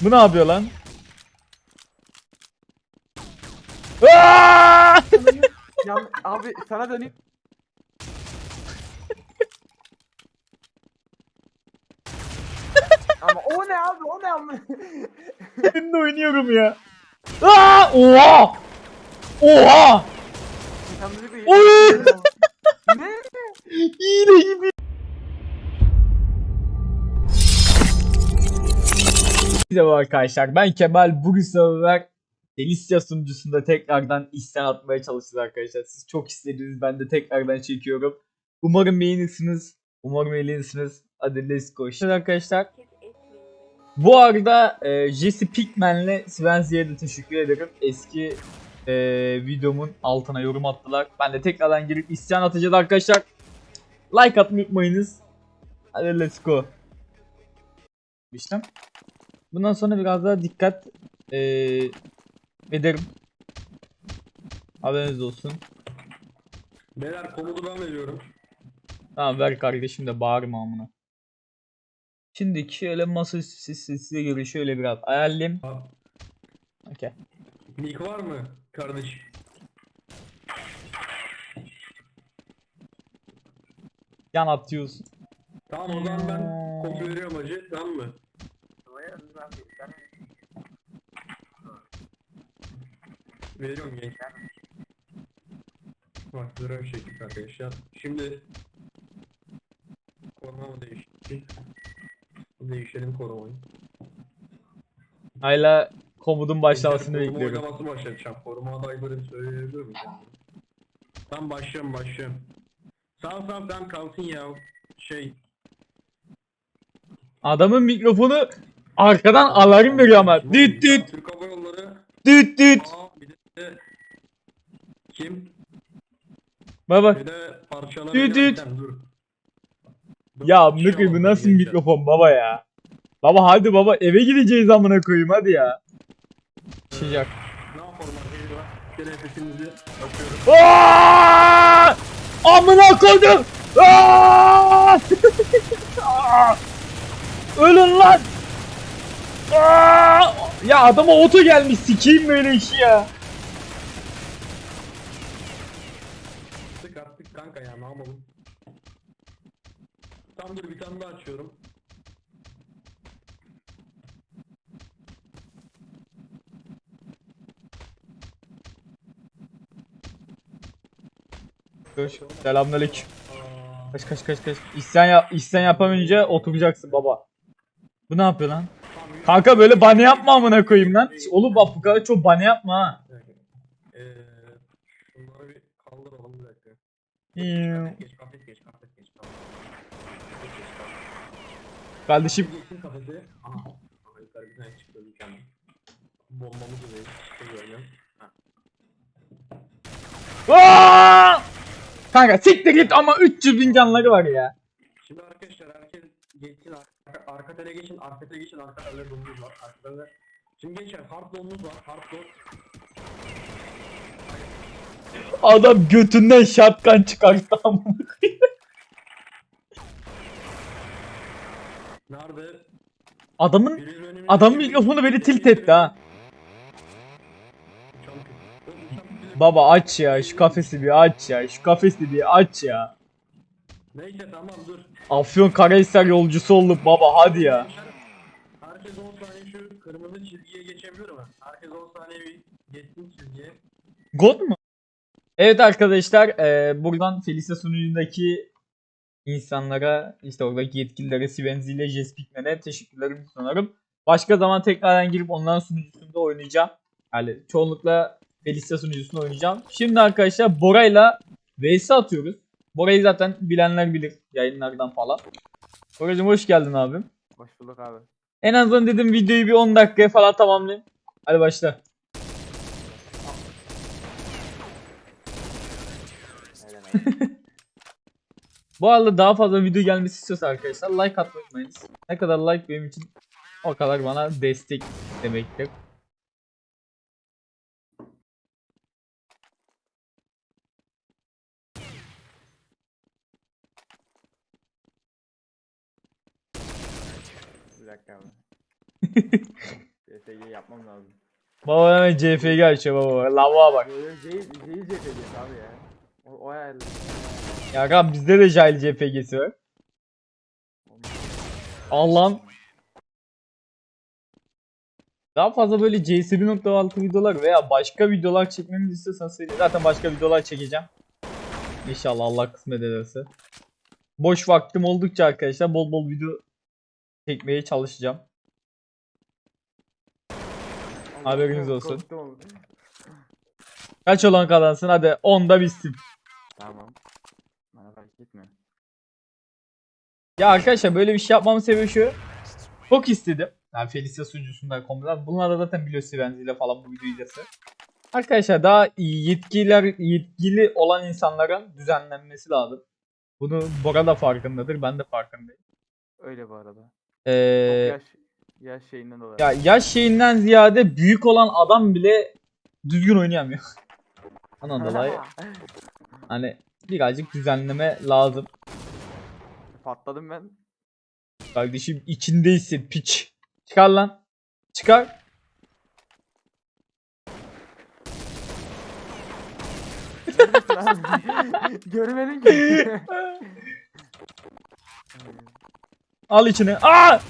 Bu ne yapıyor lan? Aa! Yan, abi sana döneyim. Ama o ne abi o ne. Ben de oynuyorum ya. Aa! Oha! Oha! Kendini bir Oy! Ne? Hile gibi. Merhaba arkadaşlar ben Kemal bugün server Delicia sunucusunda tekrardan isyan atmaya çalışacağız arkadaşlar. Siz çok istediniz ben de tekrardan çekiyorum. Umarım beğenirsiniz. Umarım beğenirsiniz. Hadi let's go. Şimdi arkadaşlar bu arada e, Jesse Pinkman'le Svenzi'ye de teşekkür ederim. Eski e, videomun altına yorum attılar. Ben de tekrardan girip isyan atacağız arkadaşlar. Like atmayı unutmayınız. Hadi let's go. İşte. Bundan sonra biraz daha dikkat e, ederim. Haberiniz olsun. Beyler komutu ben veriyorum. Tamam ver kardeşim de bağırma amına. Şimdi şöyle masa üstü size göre şöyle biraz ayarlayayım. Okey. Nick var mı kardeş? Yan atıyoruz. Tamam o zaman ben komutu veriyorum hacı tamam mı? Veriyorum genç. Bak görev şekli arkadaşlar. Şimdi koruma mı değişti? Değişelim korumayı. Hala komutun başlamasını Koruma bekliyorum. oylaması başlatacağım. Koruma adaylarını söyleyebilir miyim? Tam başlıyorum başlıyorum. Sağ sağ sen kalsın ya. Şey Adamın mikrofonu arkadan alarm veriyor ama. Düt düt Türk Hava Yolları. düt düt. Aa bir de kim? Bak bak. Bir de. Düt düt. yerken dur. Dur, Ya bir şey Mıkı bu olmadı nasıl gençler. mikrofon baba ya. Baba hadi baba eve gideceğiz amına koyayım hadi ya. Sıcak. Ne yapalım arkadaşlar? Bir! Amına koydum. Ölün lan. Aa! Ya adama oto gelmiş sikeyim böyle işi ya. Attık attık kanka ya ne yapalım? Tam dur bir tane daha açıyorum. Dur. Selamünaleyküm. Kaç kaç kaç kaç. İsyan, yap isyan yapamayınca oturacaksın baba. Bu ne yapıyor lan? Kanka böyle bana yapma amına koyayım lan. Oğlum bak bu kadar çok bana yapma ha. Eee şunları bir kaldıralım bir dakika. Geç kafes geç kafes geç kafes. Kardeşim Geçin kafesi. Aha. Aha, Yukarı bir tane çıktı mükemmel. Bombamız da değil. Çıktı görüyorum. Ha. Aa! Kanka siktir git ama 300 bin canları var ya. Şimdi arkadaşlar herkes geçsin arka, arka tele geçin arka tele geçin arka tele donumuz var arka tele. Şimdi geçer hard donumuz var hard don. Adam götünden şapkan çıkarttı amına. Nerede? Adamın Biri önümüzde- adamın mikrofonu beni tilt etti ha. Baba aç ya şu kafesi bir aç ya şu kafesi bir aç ya. Neyse tamam dur. Afyon Karahisar yolcusu olduk baba hadi ya. Herkes 10 saniye şu kırmızı çizgiye geçebilir mi? Herkes 10 saniye bir geçsin çizgiye. God mu? Evet arkadaşlar eee, buradan Felicia sunucundaki insanlara işte oradaki yetkililere Svenzi ile Jess Pinkman'e teşekkürlerimi sunarım. Başka zaman tekrardan girip onların sunucusunda oynayacağım. Yani çoğunlukla Felicia sunucusunda oynayacağım. Şimdi arkadaşlar Bora'yla vs atıyoruz. Bora'yı zaten bilenler bilir yayınlardan falan. Bora'cığım hoş geldin abim. Hoş bulduk abi. En azından dedim videoyu bir 10 dakikaya falan tamamlayayım. Hadi başla. Bu arada daha fazla video gelmesi istiyorsa arkadaşlar like atmayı unutmayınız. Ne kadar like benim için o kadar bana destek demektir. Dakika abi. CFG yapmam lazım. Baba hemen CFG açıyor baba. Lavuğa bak. J CFG'si abi ya. O, o ayarlı. Ya kan bizde de Jahil CFG'si var. Allah'ım. Daha fazla böyle CS1.6 videolar veya başka videolar çekmemizi istiyorsanız söyleyin. Zaten başka videolar çekeceğim. İnşallah Allah kısmet ederse. Boş vaktim oldukça arkadaşlar bol bol video çekmeye çalışacağım. Haberiniz olsun. Korktum. Kaç olan kazansın hadi 10'da bitsin. Tamam. Bana fark etmiyor. Ya arkadaşlar böyle bir şey yapmamın sebebi şu. Çok istedim. Yani Felicia sunucusundan komutan. Bunlar da zaten biliyor benziyle falan bu videoyu izlese. Arkadaşlar daha yetkiler, yetkili olan insanların düzenlenmesi lazım. Bunu Bora da farkındadır. Ben de farkındayım. Öyle bu arada. Ee, Yaş, yaş şeyinden dolayı. ya yaş şeyinden ziyade büyük olan adam bile düzgün oynayamıyor. Ondan dolayı hani birazcık düzenleme lazım. Patladım ben. Kardeşim içindeysin piç. Çıkar lan. Çıkar. Görmedin ki. Al içine. Aa!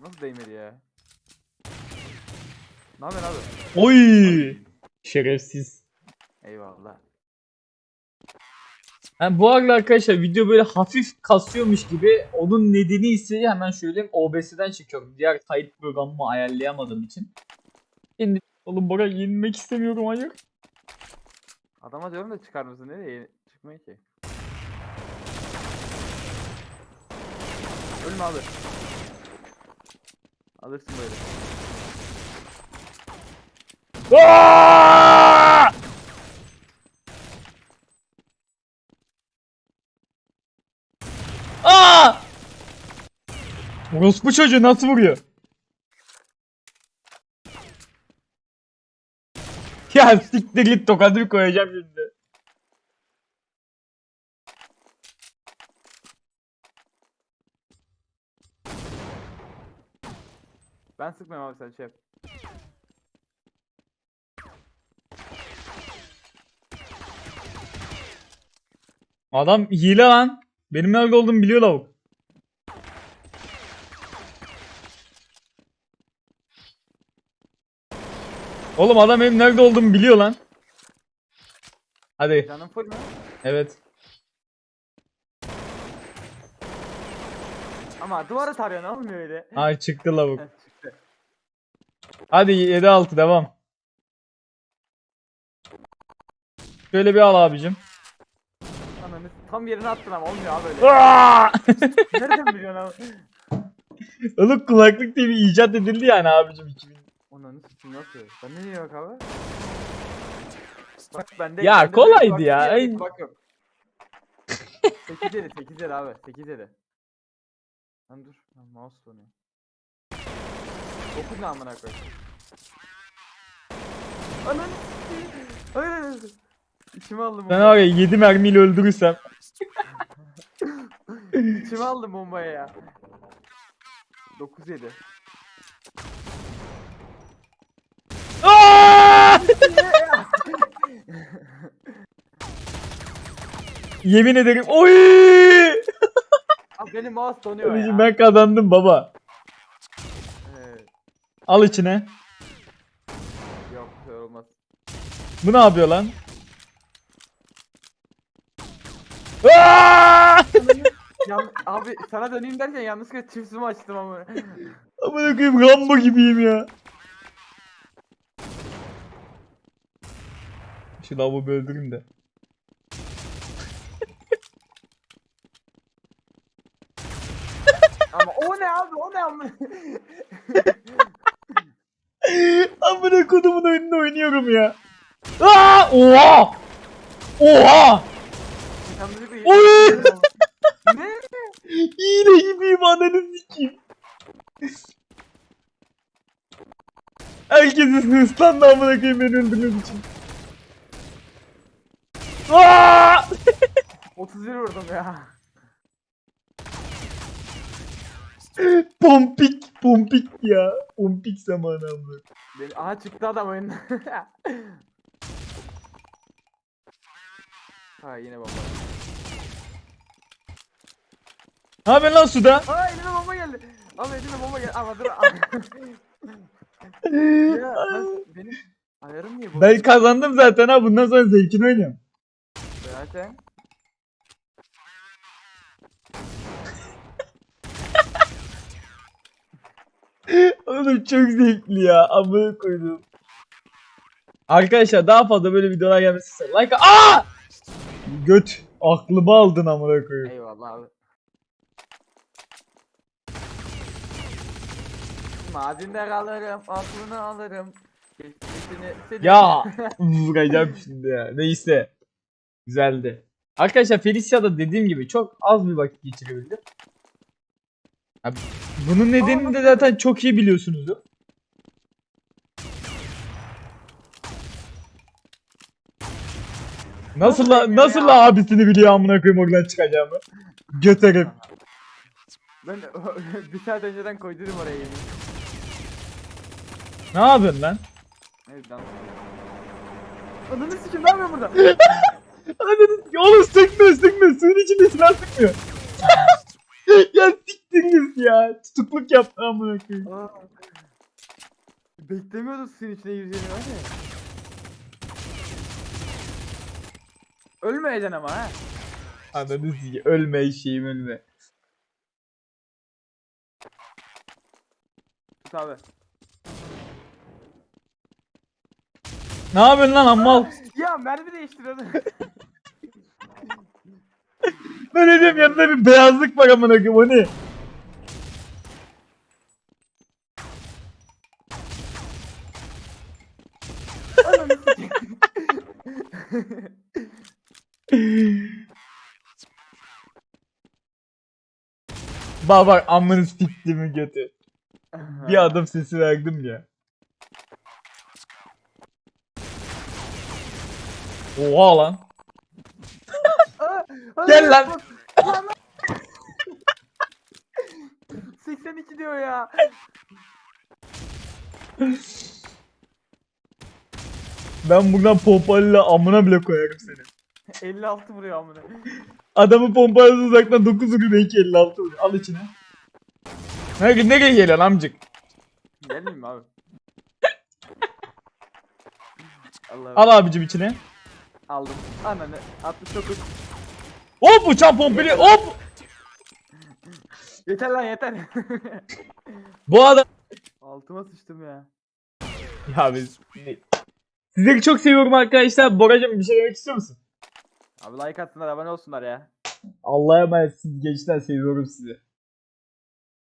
Nasıl değmedi ya? Ne yapıyorsun abi? Oy! Şerefsiz. Eyvallah. Yani bu arada arkadaşlar video böyle hafif kasıyormuş gibi onun nedeni ise hemen söyleyeyim OBS'den çekiyorum. Diğer kayıt programımı ayarlayamadığım için. Şimdi oğlum Bora yenilmek istemiyorum hayır. Adama diyorum da çıkar mısın? Nereye? Çıkmıyor ki. Ölme abi. Alırsın böyle. Aa! Aa! Orospu çocuğu nasıl vuruyor? Ya siktir git tokadımı koyacağım şimdi. Ben sıkmıyorum abi sen şey yap. Adam hile lan. Benim nerede olduğumu biliyor lavuk. Oğlum adam benim nerede olduğumu biliyor lan. Hadi. Canım full mü? Evet. Ama duvara tarıyorsun olmuyor öyle. Ay çıktı lavuk. Hadi 7-6 devam. Şöyle bir al abicim. Ananı tam yerine attın ama olmuyor abi öyle. Nereden biliyorsun abi? Oğlum kulaklık diye bir icat edildi yani abicim 2000. Ananı sikeyim nasıl? Bende niye yok abi? Bak bende Ya, bende kolaydı ya, yok, ay. Kulak yok. 8 eli 8 eli abi 8 eli. Lan dur lan mouse donuyor. 9 ne amına koyayım. Ananı sikeyim. Hayır hayır. hayır. İçime aldım Ben bombayı. var ya 7 mermiyle öldürürsem. İçime aldım bombayı ya. 9 7. Aa! Yemin ederim. Oy! Abi benim mouse donuyor ya. ben kazandım baba. Al içine. Yok şey olmaz. Bu ne yapıyor lan? Aa! Yan, abi sana döneyim derken yanlışlıkla çift zoom açtım ama. Amına koyayım Rambo gibiyim ya. Şu bir öldüreyim de. ama o ne abi o ne ama. Amına kodumun önünde oynuyorum ya. Aa! Oha! Oha! Oy! ne? Yine gibiyim ananı sikeyim. Herkes hırslandı amına koyayım beni öldürmek için. Aa! 31 vurdum ya. Pompik, pompik ya. Pompik zamanı amına. Beni... Aha çıktı adam oyundan. ha yine bomba. Ne yapıyorsun lan suda? Aa elime bomba geldi. Abi elime bomba geldi. Ama dur. ya ben, benim ayarım niye bu? Ben kazandım zaten ha. Bundan sonra zevkini oynuyorum. Zaten. Oğlum çok zevkli ya. Amına koydum. Arkadaşlar daha fazla böyle videolar gelmesi. Like aa! Göt. Aklımı aldın amına koyayım. Eyvallah abi. Madinde kalırım, aklını alırım. Geçmişini seni... Ya vuracağım şimdi ya. Neyse. Güzeldi. Arkadaşlar Felicia'da dediğim gibi çok az bir vakit geçirebildim. Ya, bunun nedenini de zaten çok iyi biliyorsunuzdur. Nasıl la, nasıl la abisini biliyor amına koyayım oradan çıkacağımı. Göt herif. Ben bir saat önceden koydum oraya yemin. Ne yapıyorsun lan? Evet lan. Ananı sikim ne yapıyorsun burada? Ananı oğlum sıkmıyor sıkmıyor suyun içinde silah sıkmıyor. Ya siktiniz ya. Tutukluk yaptı amına koyayım. Aa. Beklemiyordum suyun içine gireceğini var ya. Ölmeyeceksin ama ha. Ananı sikeyim. Ölme eşeğim ölme. Tut abi. Ne yapıyorsun lan ammal? Ya mermi değiştiriyordu. Ben ne diyeyim yanında bir beyazlık var amına koyayım o ne? Bak bak amını siktiğimi götü. Bir adım sesi verdim ya. Oha lan. Gel lan. bak, lan lan. 82 diyor ya. Ben buradan pompalıyla amına bile koyarım seni. 56 vuruyor amına. Adamı pompalısı uzaktan 9 vuruyor belki 56 vuruyor. Al içine. Nereye, nereye geliyorsun amcık? Gelmeyeyim mi abi? Allah Al abicim içine. aldım. Ananı 69. Hop uçan pompili hop. Yeter lan yeter. Bu adam. Altıma sıçtım ya. Ya biz... Sizleri çok seviyorum arkadaşlar. Boracım bir şey demek istiyor musun? Abi like atsınlar abone olsunlar ya. Allah'a emanetsiniz gençler seviyorum sizi.